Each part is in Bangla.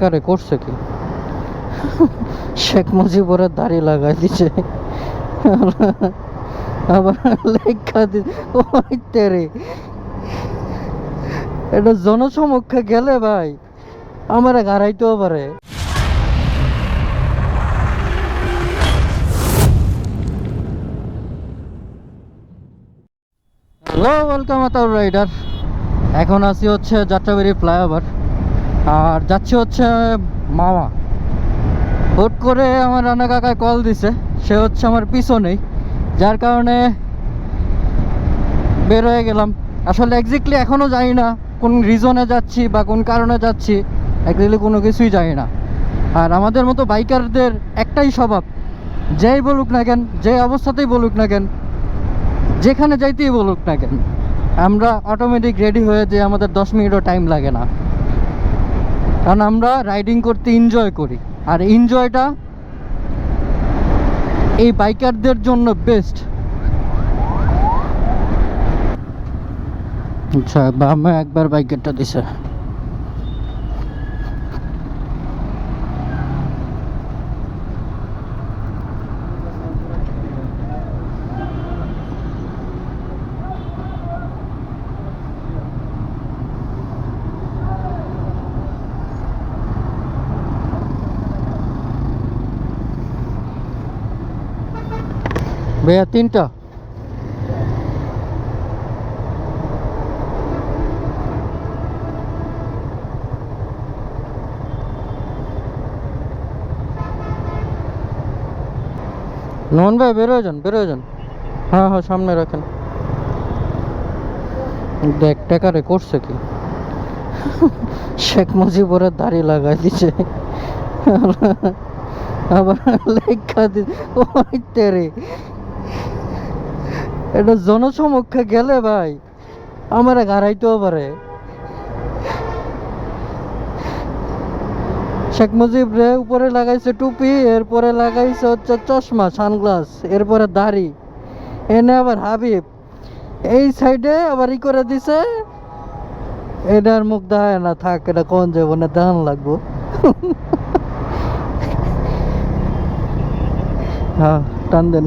কারে করছে কি? শেখ মুজিবুরের দাড়ি লাগাই দিছে। আবার লেখা দি ওই তেরে। এটা জনসমক্ষে গেলে ভাই, আমার গাড়াইতেও পারে। হ্যালো ওয়েলকাম আতাউর রাইডার এখন আছি হচ্ছে যাত্রাবাড়ি ফ্লাইওভার। আর যাচ্ছি হচ্ছে মামা। হুট করে আমার রানা কাকায় কল দিছে। সে হচ্ছে আমার পিছনেই। যার কারণে বের হয়ে গেলাম। আসলে এক্স্যাক্টলি এখনও জানি না কোন রিজনে যাচ্ছি বা কোন কারণে যাচ্ছি। এক্স্যাক্টলি কোনো কিছুই জানি না। আর আমাদের মতো বাইকারদের একটাই স্বভাব, যেই বলুক না কেন যে অবস্থাতেই বলুক না কেন, যেখানে যাইতেই বলুক না কেন, আমরা অটোমেটিক রেডি হয়ে যে আমাদের দশ মিনিটও টাইম লাগে না। কারণ আমরা রাইডিং করতে এনজয় করি। আর এনজয়টা এই বাইকারদের জন্য বেস্ট আচ্ছা বামে একবার বাইকেরটা দিছে। ভাইয়া, তিনটা। নন ভাই বেরোয় যান বেরোয় যান। হ্যাঁ হ্যাঁ সামনে রাখেন। দেখ, টাকারে করছে কি? শেখ মুজিবুরের দাড়ি লাগাই দিছে। আবার লেখা দি ওই তেরে। এটা জনসমক্ষে গেলে ভাই, আমার গাড়াইতেও পারে। শেখ মুজিব রে, উপরে লাগাইছে টুপি, এরপরে লাগাইছে হচ্ছে চশমা, সানগ্লাস, এরপরে দাড়ি এনে আবার হাবিব। এই সাইডে আবার ই করে দিছে এটার মুখ দেখায় না, থাক, এটা কোন যাব না দেখান লাগবো? হ্যাঁ টান দেন।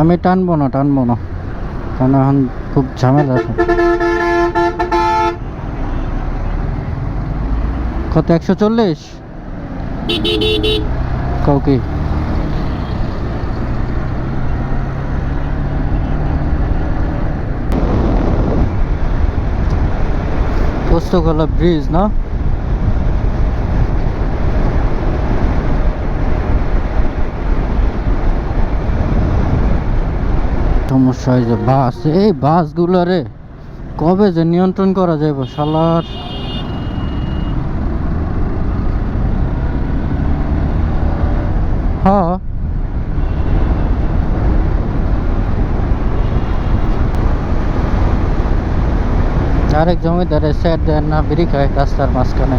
আমি টানবো না টানবো না। কারণ এখন খুব ঝামেলা আছে। কত, একশো চল্লিশ? কাউকে পোস্তকলা ব্রিজ, না? সমস্যা হয়েছে বাস, এই বাসগুলো রে, কবে যে নিয়ন্ত্রণ করা যাবে সালার হ্যাঁ আরেক জমিদারে সেট দেন না, বিড়ি খায় রাস্তার মাঝখানে।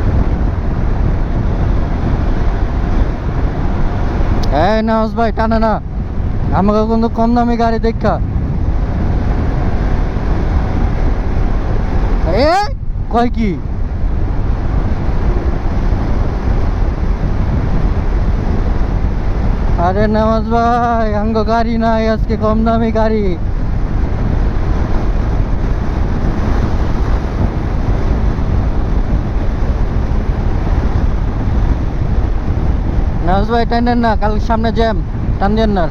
এই নাউজ ভাই, টানে না। আমাকে কিন্তু কম দামি গাড়ি দেখা। কয় কি? আরে নওয়াজ ভাই, আঙ্গ গাড়ি নাই, আজকে কম দামি গাড়ি। নওয়াজ ভাই টানেন না, কাল সামনে জ্যাম, টান দেন না।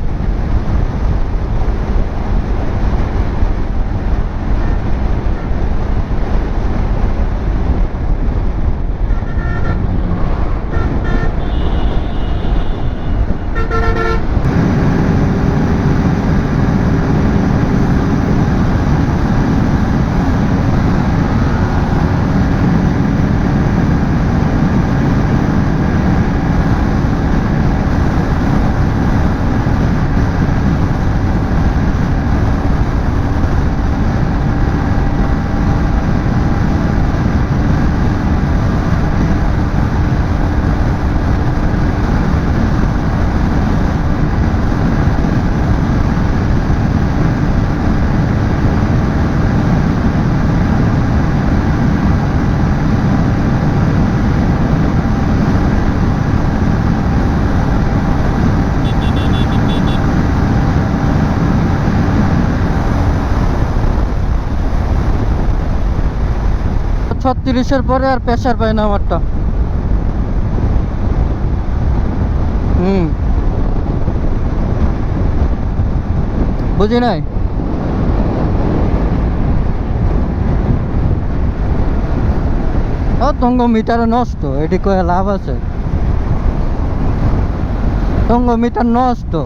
ছত্রিশের পরে আর প্রেশার পায় না আমারটা। হুম। বুঝি নাই? তঙ্গ মিটার নষ্ট, এটি কয়ে লাভ আছে। তঙ্গ মিটার নষ্ট।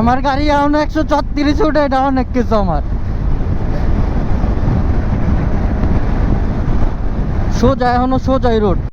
আমার গাড়ি এখন একশো ছত্রিশ উঠে এটা অনেক কিছু আমার। সোজা এখনও সোজাই রোড।